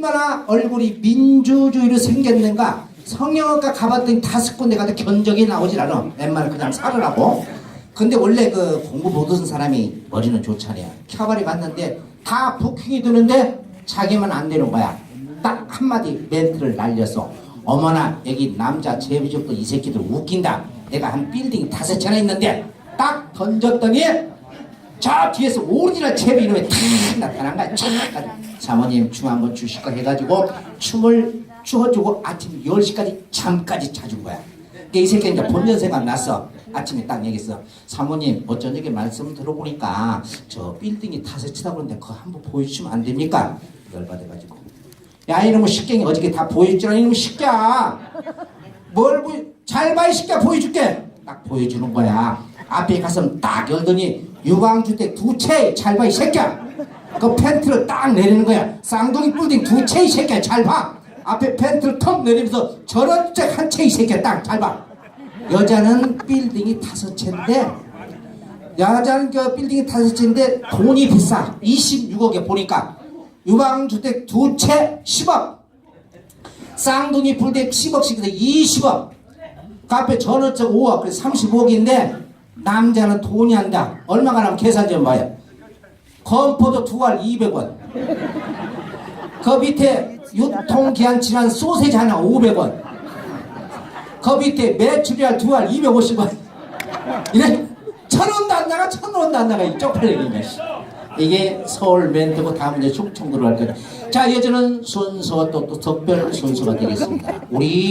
얼마나 얼굴이 민주주의로 생겼는가. 성형외과 가봤더니 다섯 군데 가도 견적이 나오질 않아. 웬만하면 그냥 살으라고. 근데 원래 그 공부 못 하는 사람이 머리는 좋잖아요. 캬바리 봤는데 다 부킹이 드는데 자기만 안 되는 거야. 딱 한마디 멘트를 날렸어 어머나 여기 남자 제비족도 이 새끼들 웃긴다. 내가 한 빌딩 다섯 채나 있는데 딱 던졌더니 저 뒤에서 오리지널 제비 이놈이 탁 나타난 거야. 촥 사모님 춤 한번 주실 거 해가지고 춤을 추어주고 아침 10시까지 잠까지 자준 거야. 그러니까 이 새끼 이제 본전 생각 났어. 아침에 딱 얘기했어. 사모님 어쩐 저게 말씀 들어보니까 저 빌딩이 다섯 치다 그러는데 그거 한번 보여주시면 안 됩니까? 열받아가지고. 야 이놈의 식갱이 어저께 다 보여주라 이놈의 식갱. 뭘 보여? 잘 봐, 이 새끼야, 보여줄게. 딱 보여주는 거야. 앞에 가서 딱 열더니 유광주택 두 채, 잘 봐, 이 새끼야. 그 팬트를 딱 내리는 거야. 쌍둥이 빌딩 두 채, 이 새끼야, 잘 봐. 앞에 팬트를 턱 내리면서 저런 주택 한 채, 이 새끼야, 딱 잘 봐. 여자는 빌딩이 다섯 채인데, 여자는 그 빌딩이 다섯 채인데 돈이 비싸. 26억에 보니까. 유광주택 두 채 10억. 쌍둥이 불대 10억씩 해서 20억 카페 전원적 5억 그래서 35억인데 남자는 돈이 한다 얼마가 나면 계산 좀 봐요. 건포도 두 알 200원. 그 밑에 유통기한 지난 소세지 하나 500원. 그 밑에 메추리알 두 알 250원. 이래. 천 원도 안 나가 천 원도 안 나가. 이 쪽팔리기가 씨. 이게 서울 멘트고 다음 이제 충청도로 할 거예요 자 이제는 순서가 또, 또 특별 순서가 되겠습니다. 우리